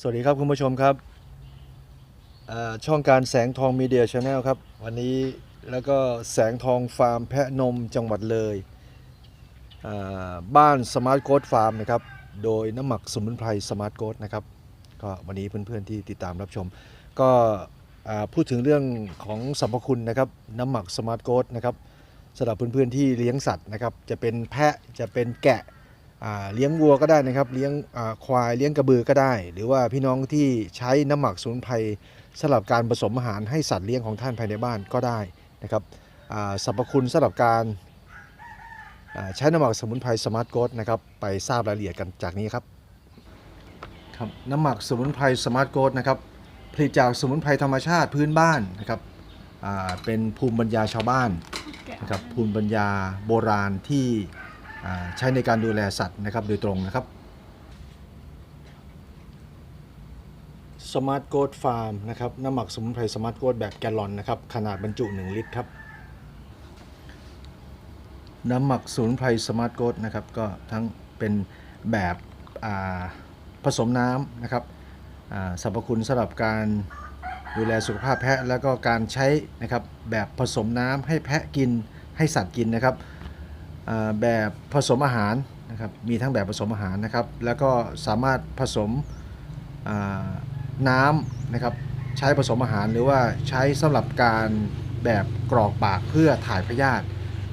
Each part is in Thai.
สวัสดีครับคุณผู้ชมครับช่องการแสงทองมีเดียชาแนลครับ วันนี้แล้วก็แสงทองฟาร์มแพะนมจังหวัดเลยบ้านสมาร์ทโกดฟาร์มนะครับโดยน้ำหมักสมุนไพรสมาร์ทโกดนะครับก็วันนี้เพื่อนๆที่ติดตามรับชม ก็พูดถึงเรื่องของสรรพคุณนะครับน้ำหมักสมาร์ทโกดนะครับสำหรับเพื่อนๆที่เลี้ยงสัตว์นะครับจะเป็นแพะจะเป็นแกะ เลี้ยงวัวก็ได้นะครับเลี้ยงควายเลี้ยงกระบือก็ได้ หรือว่าพี่น้องที่ใช้น้ำหมักสมุนไพรสำหรับการผสมอาหารให้สัตว์เลี้ยงของท่านภายในบ้านก็ได้นะครับสรรพคุณสำหรับการใช้น้ำหมักสมุนไพรสมาร์ทโกดนะครับไปทราบรายละเอียดกันจากนี้ครับครับน้ำหมักสมุนไพรสมาร์ทโกดนะครับผลิตจากสมุนไพรธรรมชาติพื้นบ้านนะครับเป็นภูมิปัญญาชาวบ้านนะครับภูมิปัญญาโบราณที่ ใช้ในการดูแลสัตว์นะครับโดยตรงนะครับสมาร์ทโกดฟาร์มนะครับน้ำหมักสมุนไพรสมาร์ทโกดแบบแกลลอนนะครับขนาดบรรจุ 1 ลิตรครับน้ำหมักสมุนไพรสมาร์ทโกดนะครับก็ทั้งเป็นแบบผสมน้ำนะครับสรรพคุณสำหรับการดูแลสุขภาพแพะแล้วก็การใช้นะครับแบบผสมน้ำให้แพะกินให้สัตว์กินนะครับ แบบผสมอาหารนะครับมีทั้งแบบผสมอาหารนะครับ แล้วก็สามารถผสมน้ำนะครับใช้ผสมอาหารหรือว่าใช้สำหรับการแบบกรอกปากเพื่อถ่ายพยาธิ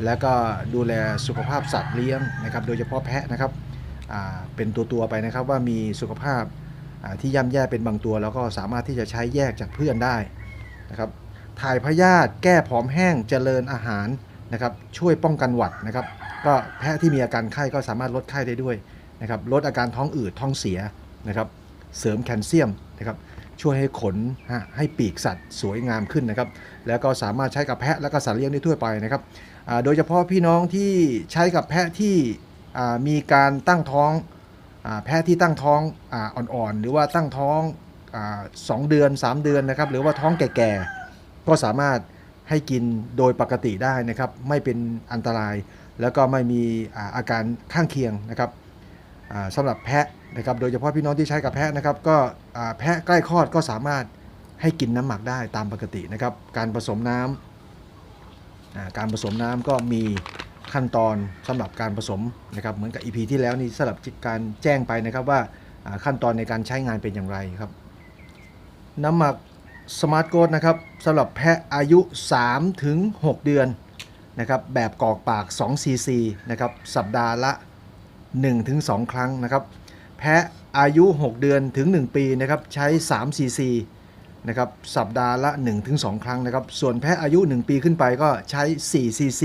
แล้วก็ดูแลสุขภาพสัตว์เลี้ยงนะครับโดยเฉพาะแพะนะครับเป็นตัวตัวๆไปนะครับว่ามีสุขภาพาที่ย่ำแย่เป็นบางตัว แล้วก็สามารถที่จะใช้แยกจากเพื่อนได้นะครับถ่ายพยาธิแก้ผอมแห้งเจริญอาหาร นะครับช่วยป้องกันหวัดนะครับก็แพะที่มีอาการไข้ก็สามารถลดไข้ได้ด้วยนะครับลดอาการท้องอืดท้องเสียนะครับเสริมแคลเซียมนะครับช่วยให้ขนฮะให้ปีกสัตว์สวยงามขึ้นนะครับแล้วก็สามารถใช้กับแพะและก็สัตว์เลี้ยงได้ทั่วไปนะครับโดยเฉพาะพี่น้องที่ใช้กับแพะที่มีการตั้งท้องแพะที่ตั้งท้องอ่อนๆหรือว่าตั้งท้องอาสองเดือน 3 เดือนนะครับหรือว่าท้องแก่ๆก็สามารถ ให้กินโดยปกติได้นะครับ ไม่เป็นอันตราย แล้วก็ไม่มีอาการข้างเคียงนะครับสำหรับแพะนะครับ โดยเฉพาะพี่น้องที่ใช้กับแพะนะครับ ก็แพะใกล้คลอดก็สามารถให้กินน้ำหมักได้ตามปกตินะครับ การผสมน้ำการผสมน้ำก็มีขั้นตอนสำหรับการผสมนะครับเหมือนกับ EP ที่แล้วนี่สำหรับการแจ้งไปนะครับว่าขั้นตอนในการใช้งานเป็นอย่างไรครับ น้ำหมัก สมาร์ทโกดนะครับสำหรับแพะอายุ 3 ถึง 6 เดือนนะครับแบบกรอกปาก 2 cc นะครับสัปดาห์ละ1ถึง2ครั้งนะครับแพะอายุ 6 เดือนถึง 1 ปีนะครับใช้ 3 cc นะครับสัปดาห์ละ1ถึง2ครั้งนะครับส่วนแพะอายุ 1 ปีขึ้นไปก็ใช้ 4 cc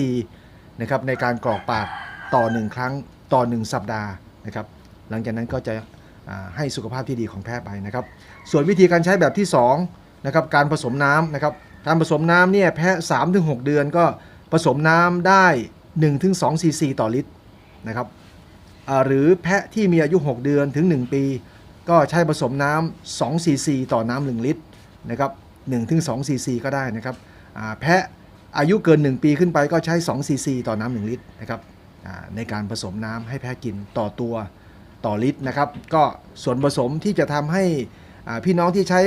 นะครับในการกรอกปากต่อ 1 ครั้งต่อ 1 สัปดาห์นะครับหลังจากนั้นก็จะให้สุขภาพที่ดีของแพะไปนะครับส่วนวิธีการใช้แบบที่ 2 นะครับการผสมน้ำนะครับการผสมน้ำเนี่ยแพะ3-6 เดือนก็ผสมน้ำได้ 1-2 ซีซีต่อลิตรนะครับหรือแพะที่มีอายุ 6 เดือนถึง 1 ปี ก็ใช้ผสมน้ำ2ซีซีต่อน้ำ1ลิตรนะครับ1-2ซีซีก็ได้นะครับแพะอายุเกิน 1 ปีขึ้นไปก็ใช้2ซีซีต่อน้ำ1ลิตรนะครับในการผสมน้ำให้แพะกินต่อตัวต่อลิตรนะครับ ก็ส่วนผสมที่จะทำให้ พี่น้องที่ใช้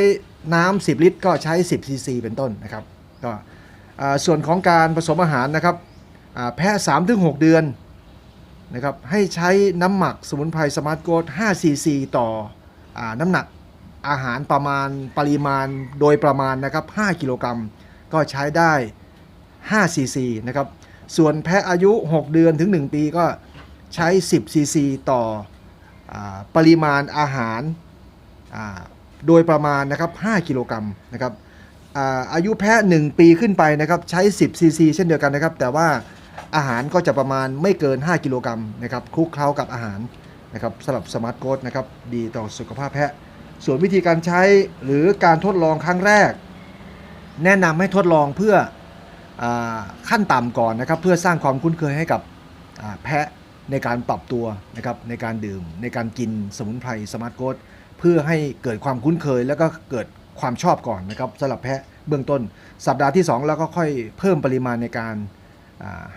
น้ำ10 ลิตร ก็ใช้ 10 ซีซี เป็นต้นนะครับก็ส่วนของการผสมอาหารนะครับอ่าแพะ3-6เดือนนะครับให้ใช้น้ำหมักสมุนไพรสมาร์ทโกด5ซีซีต่ออน้ำหนักอาหารประมาณปริมาณโดยประมาณนะครับ5กิโลกรัมก็ใช้ได้5ซีซีนะครับส่วนแพะอายุ 6 เดือนถึง 1 ปีก็ใช้ 10ซีซีต่ออปริมาณอาหาร โดยประมาณนะครับ5กิโลกรัมนะครับอายุแพะ 1 ปีขึ้นไปนะครับใช้ 10 ซีซีเช่นเดียวกันนะครับ แต่ว่าอาหารก็จะประมาณไม่เกิน 5 กิโลกรัมนะครับคลุกเคล้ากับอาหารนะครับสำหรับสมาร์ทโกดนะครับดีต่อสุขภาพแพะ ส่วนวิธีการใช้หรือการทดลองครั้งแรก แนะนำให้ทดลองเพื่ออขั้นต่ำก่อนนะครับ เพื่อสร้างความคุ้นเคยให้กับแพะในการปรับตัวนะครับในการดื่มในการกินสมุนไพรสมาร์ทโกด เพื่อให้เกิดความคุ้นเคย แล้วก็เกิดความชอบก่อนนะครับสำหรับแพะเบื้องต้น สัปดาห์ที่ 2 แล้วก็ค่อยเพิ่มปริมาณในการ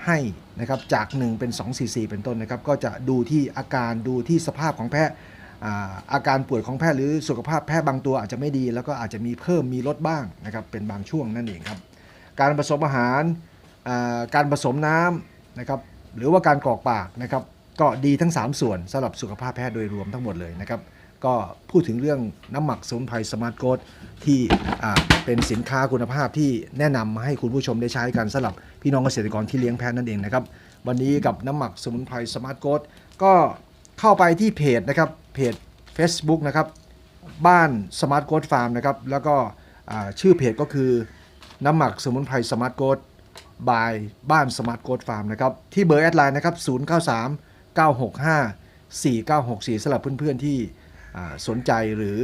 ให้นะครับจาก 1 เป็น2 cc เป็นต้นนะครับ ก็จะดูที่อาการดูที่สภาพของแพะอาการป่วยของแพทย์หรือสุขภาพแพทย์บางตัวอาจจะไม่ดี แล้วก็อาจจะมีเพิ่มมีลดบ้างนะครับเป็นบางช่วงนั่นเองครับ การผสมอาหารการผสมน้ำนะครับหรือว่าการกรอกปากนะครับก็ดีทั้ง 3 ส่วนสำหรับสุขภาพแพทย์โดยรวมทั้งหมดเลยนะครับ ก็พูดถึงเรื่องน้ำหมักสมุนไพรสมาร์ทโกดที่เป็นสินค้าคุณภาพที่แนะนำมาให้คุณผู้ชมได้ใช้กันสำหรับพี่น้องเกษตรกรที่เลี้ยงแพะนั่นเองนะครับ วันนี้กับน้ำหมักสมุนไพรสมาร์ทโกดก็เข้าไปที่เพจนะครับเพจ Facebook นะครับบ้านสมาร์ทโกดฟาร์มนะครับแล้วก็ชื่อเพจก็คือน้ำหมักสมุนไพรสมาร์ทโกดบายบ้านสมาร์ทโกดฟาร์มนะครับที่เบอร์แอดไลน์นะครับ093 965 4964สำหรับเพื่อนๆที่อ่ สนใจหรือ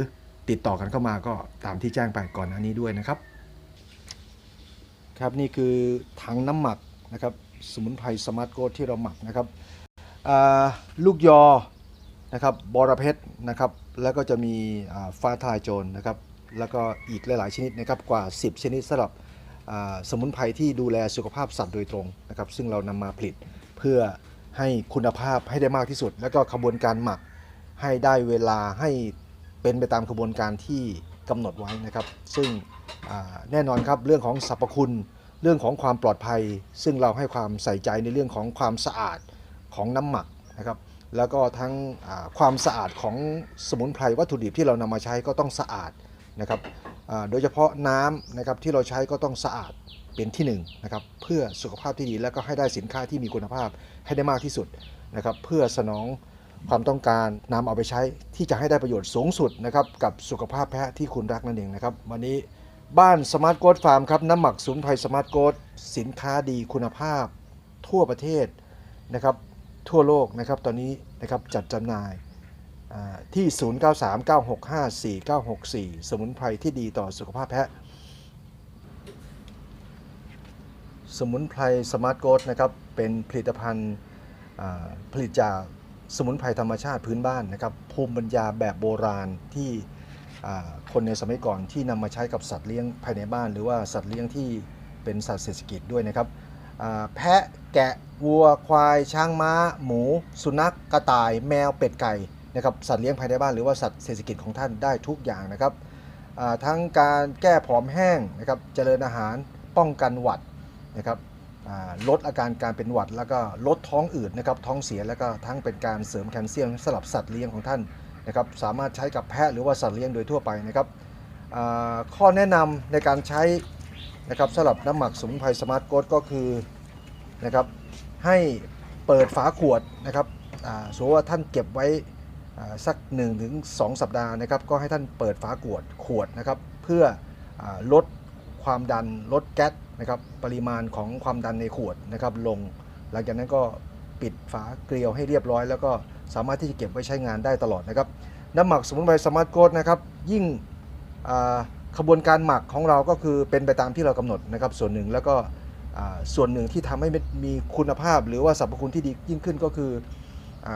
ติดต่อกันเข้ามาก็ตามที่แจ้งไปก่อนหน้านี้ด้วยนะครับ ครับนี่คือถังน้ำหมักนะครับสมุนไพรสมาร์ทโกดที่เราหมักนะครับลูกยอนะครับบอระเพ็ดนะครับแล้วก็จะมีฟ้าทลายโจรนะครับแล้วก็อีกหลาย ๆ ชนิดนะครับกว่า 10 ชนิดสำหรับสมุนไพรที่ดูแลสุขภาพสัตว์โดยตรงนะครับซึ่งเรานำมาผลิตเพื่อให้คุณภาพให้ได้มากที่สุด แล้วก็ขบวนการหมัก ให้ได้เวลาให้เป็นไปตามขบวนการที่กำหนดไว้นะครับ ซึ่งแน่นอนครับเรื่องของสรรพคุณเรื่องของความปลอดภัย ซึ่งเราให้ความใส่ใจในเรื่องของความสะอาดของน้ำหมักนะครับ แล้วก็ทั้งความสะอาดของสมุนไพรวัตถุดิบที่เรานำมาใช้ก็ต้องสะอาดนะครับโดยเฉพาะน้ำนะครับที่เราใช้ก็ต้องสะอาดเป็นที่หนึ่งนะครับเพื่อสุขภาพที่ดีแล้วก็ให้ได้สินค้าที่มีคุณภาพให้ได้มากที่สุดนะครับเพื่อสนอง ความต้องการนำเอาไปใช้ที่จะให้ได้ประโยชน์สูงสุดนะครับกับสุขภาพแพะที่คุณรักนั่นเองนะครับ วันนี้บ้านสมาร์ทโกดฟาร์มครับน้ำหมักสมุนไพรสมาร์ทโกดสินค้าดีคุณภาพ ทั่วประเทศนะครับทั่วโลกนะครับตอนนี้นะครับจัดจำหน่ายอ่าที่ 0939654964 สมุนไพรที่ดีต่อสุขภาพแพะ สมุนไพรสมาร์ทโกดนะครับเป็นผลิตภัณฑ์ผลิตจาก สมุนไพรธรรมชาติพื้นบ้านนะครับภูมิปัญญาแบบโบราณที่คนในสมัยก่อนที่นำมาใช้กับสัตว์เลี้ยงภายในบ้าน หรือว่าสัตว์เลี้ยงที่เป็นสัตว์เศรษฐกิจด้วยนะครับแพะแกะวัวควาย ช้างม้า หมู สุนัขกระต่าย แมวเป็ดไก่นะครับสัตว์เลี้ยงภายในบ้านหรือว่าสัตว์เศรษฐกิจของท่านได้ทุกอย่างนะครับทั้งการแก้ผอมแห้งนะครับเจริญอาหารป้องกันหวัดนะครับ ลดอาการการเป็นหวัด แล้วก็ลดท้องอืดนะครับท้องเสียแล้วก็ทั้งเป็นการเสริมแคลเซียมสำหรับสัตว์เลี้ยงของท่านนะครับสามารถใช้กับแพะหรือว่าสัตว์เลี้ยงโดยทั่วไปนะครับข้อแนะนำในการใช้นะครับสำหรับน้ำหมักสมุนไพรสมาร์ทโกดก็คือนะครับให้เปิดฝาขวดนะครับสมมติว่าท่านเก็บไว้สัก1-2ถึง2สัปดาห์นะครับก็ให้ท่านเปิดฝาขวดขวดนะครับเพื่ออลดความดันลดแก๊ส นะครับปริมาณของความดันในขวดนะครับลง หลังจากนั้นก็ปิดฝาเกลียวให้เรียบร้อย แล้วก็สามารถที่จะเก็บไว้ใช้งานได้ตลอดนะครับน้ำหมักสมุนไพรสมาร์ทโกดนะครับยิ่งขบวนการหมักของเราก็คือเป็นไปตามที่เรากำหนดนะครับส่วนหนึ่งแล้วก็ส่วนหนึ่งที่ทำให้มีคุณภาพ หรือว่าสรรพคุณที่ดียิ่งขึ้นก็คืออ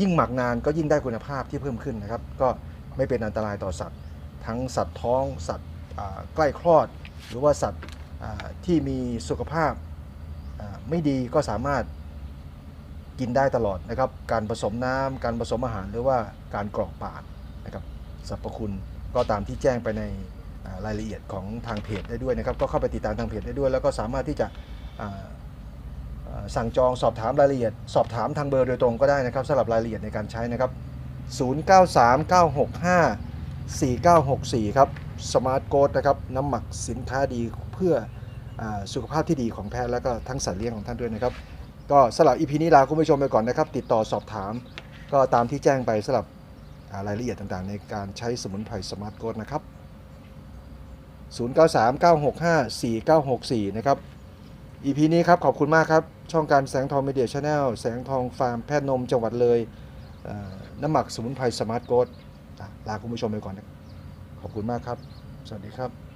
ยิ่งหมักนานก็ยิ่งได้คุณภาพที่เพิ่มขึ้นนะครับ ก็ไม่เป็นอันตรายต่อสัตว์ ทั้งสัตว์ท้องสัตว์ใกล้คลอด หรือว่าสัตว์ ที่มีสุขภาพไม่ดีก็สามารถกินได้ตลอดนะครับ การผสมน้ำการผสมอาหารหรือว่าการกรอกปากนะครับสรรพคุณก็ตามที่แจ้งไปในรายละเอียดของทางเพจได้ด้วยนะครับ ก็เข้าไปติดตามทางเพจได้ด้วย แล้วก็สามารถที่จะสั่งจองสอบถามรายละเอียด สอบถามทางเบอร์โดยตรงก็ได้นะครับสำหรับรายละเอียดในการใช้นะครับ 0939654964 ครับสมาร์ทโกดนะครับน้ำหมักสินค้าดี พื่ออสุขภาพที่ดีของแพทย์และก็ทั้งสัตว์เลี้ยงของท่านด้วยนะครับ ก็สำหรับอีพีนี้ลาคุณผู้ชมไปก่อนนะครับ ติดต่อสอบถาม ก็ตามที่แจ้งไปสำหรับรายละเอียดต่างๆ ในการใช้สมุนไพรสมาร์ทโกดนะครับ 0939654964 นะครับ EP นี้ครับขอบคุณมากครับ ช่องการแสงทองมีเดียชาแนลแสงทองฟาร์มแพทย์นมจังหวัดเลยเน้ำหมักสมุนไพรสมาร์ทโกดลาคุณผู้ชมไปก่อนนะขอบคุณมากครับ สวัสดีครับ